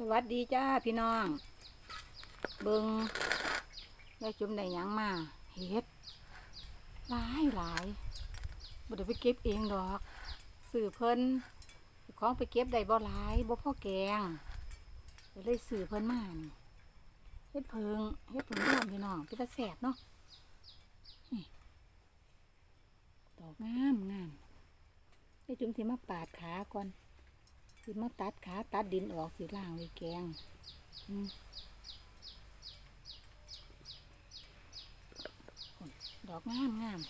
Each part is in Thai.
สวัสดีจ้าพี่น้อง เบิงได้จุ่มได้หยังมาเฮ็ดหลายหลายบ่ได้ไปเก็บเองดอกสื่อเพิ่นของไปเก็บได้บ่หลายบ่พ่อแกงเลยสื่อเพิ่นมานี่เฮ็ดเพิงเฮ็ดเพิงร่วมพี่น้องเป็นตาแสบเนาะนี่ดอกงามงามได้จุ่มสิมาปาดขาก่อน สิมาตัดขาตัดดินออกสิล่างไว้แกงอดอกงามงาม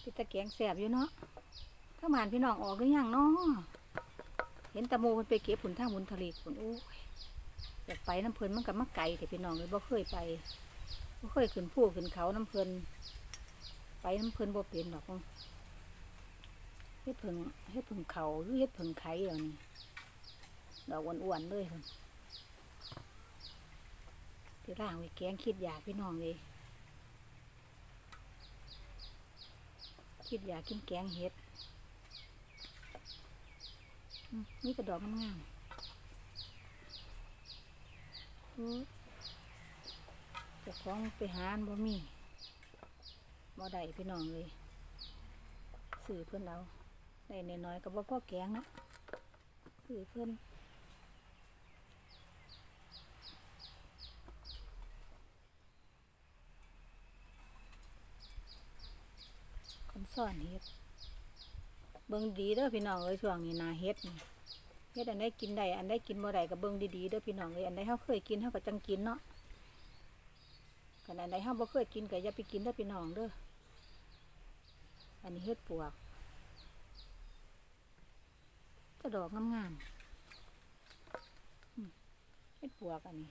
พี่ตะแกงแสบอยู่เนาะถ้าหมานพี่น้องออกหรือยังเนาะเห็นตะโมมันไปเก็บผุนทางบุญทะเลผุนโอ้ยอยากไปน้ำเพลินมันกับมะไก่แต่พี่น้องเลยบ่เคยไป บ่เคยขึ้นภูขึ้นเขาน้ำเพลินไปน้ำเพลินบ่เป็นดอกเฮ็ดเพิ่งเฮ็ดเพิ่งเขาหรือเฮ็ดเพิ่งไข่เดี๋ยวนี้ดอกอ้วนๆเลยพุ่นที่ล่างไว้แกงคิดอยากพี่น้องเลยคิดอยากกินแกงเฮ็ดนี่กระดอกงามๆอือเจะของไปหานบ่มีบ่ได้พี่น้องเลยสื่อเพื่อนเราได้น้อยๆก็บ่พอแกงนะสื่อเพื่อนคนซ่อนเฮ็ดเบิ่งดีเด้อพี่น้องเอ้ยช่วงนี้นาเฮ็ดเฮ็ดอันใดกินได้อันใดกินบ่ได้ก็เบิ่งดีๆเด้อพี่น้องเอ้ยอันใดเฮาเคยกินเฮาก็จังกินเนาะ ขณะใดห้ามบ่เคยกินก็อย่าไปกินเด้อพี่น้องเด้ออันนี้เฮ็ดปวกจะดอกงามๆอืมเฮ็ดปวกอันนี้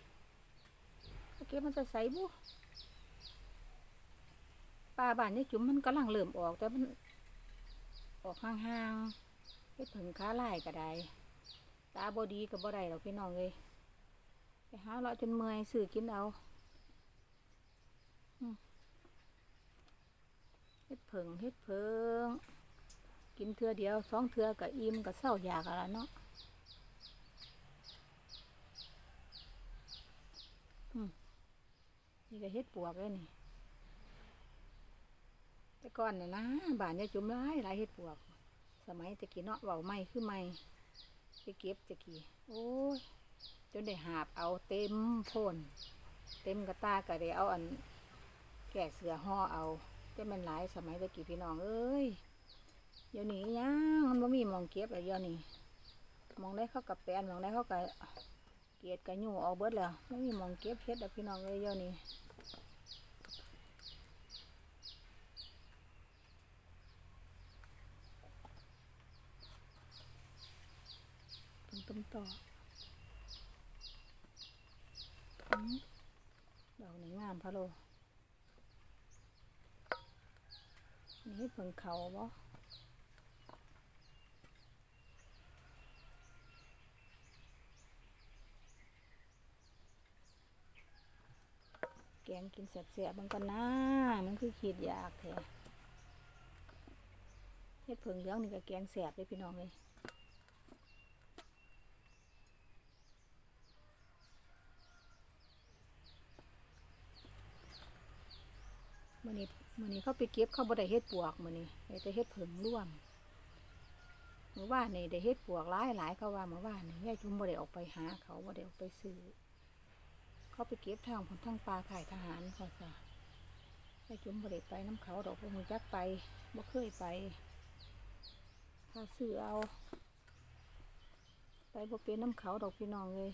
เอเก็บมันจะใสบุปลาบ้านนี่จุ๋มมันกำลังเริ่มออก แต่มันออกห่างๆเฮ็ดผึ่งขาลายก็ได้ตาบอดีก็บ่ได้หรอกพี่น้องเลยไปหาเลาจนเมื่อยซื้อกินเอา เฮ็ดเพิงเฮ็ดเพิงกินเทือเดียวสองเทือกับอิ่มกับเศร้าอยากอะไรเนาะมนี่ก็เฮ็ดปวกเลยนี่ แต่ก่อนเนี่ยนะบ้านเนี่ยจุ่มหลายหลายเฮ็ดปวก สมัยตะกี้เนาะเบาไม่คือไม่ไปเก็บตะกี้โอ้ยจนได้หาบเอาเต็มโพนเต็มกระตาก็ได้เอาอันแก่เสือห่อเอา แต่มันหลายสมัยตะกี้พี่น้องเอ้ยเดี๋ยวนี้ยังมันบ่มีมองเก็บแล้วเดี๋ยวนี้มองได้เข้ากับแปนมองได้เข้ากับเกียดกับยู่เอาเบิดแล้วไม่มีมองเก็บเฮ็ดแล้วพี่น้องเอ้ยเดี๋ยวนี้ต้มต้มต่อดอกนี้งามพะโล นี่เพิ่งเขาบ่แกงกินเสียบๆมันก็น่ามันคือขีดยากแท้เฮ็ดเพิ่งเหลืองนี่ก็แกงแสบเลยพี่น้องเลยมื้อนี้ มื่อนี้เขาไปเก็บเขาบ่ได้เฮ็ดปวกมื่อนี้ได้แต่เฮ็ดเผิงร่วมเมื่อว่านนี่ได้เฮ็ดปวกหลายหลายเขาว่าเมื่อว่านนี่ยายจุ่มบ่ได้ออกไปหา เขาบ่ได้ออกไปซื้อเขาไปเก็บทางผลทางปลาขายทหารเขาจ้ะยายจุ่มบ่ได้ไปน้ำเขาดอกบ่ฮู้จักไปบ่เคยไปถ้าซื้อเอา ไปบ่เป็นน้ำเขาดอกพี่น้องเลย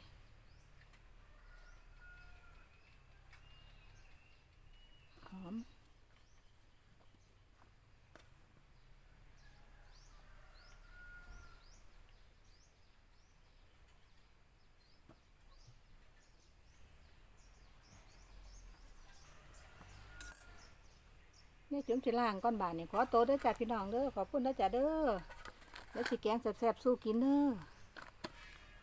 หอม เนี่ยจุ่มสิล่างก้อนบานนี่ขอโตได้จ้าพี่น้องเด้อขอบคุณได้จ้าเด้อแล้วสิแกงแซ่บๆสู้กินเด้อ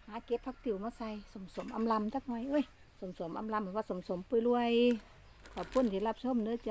หาเก็บผักติ๋วมาใส่สมสมๆอำลำจักหน่อยเอ้ยสมสมๆอำลำหรือว่าสมสมๆปุยรวยขอบคุณที่รับชมเด้อจ้า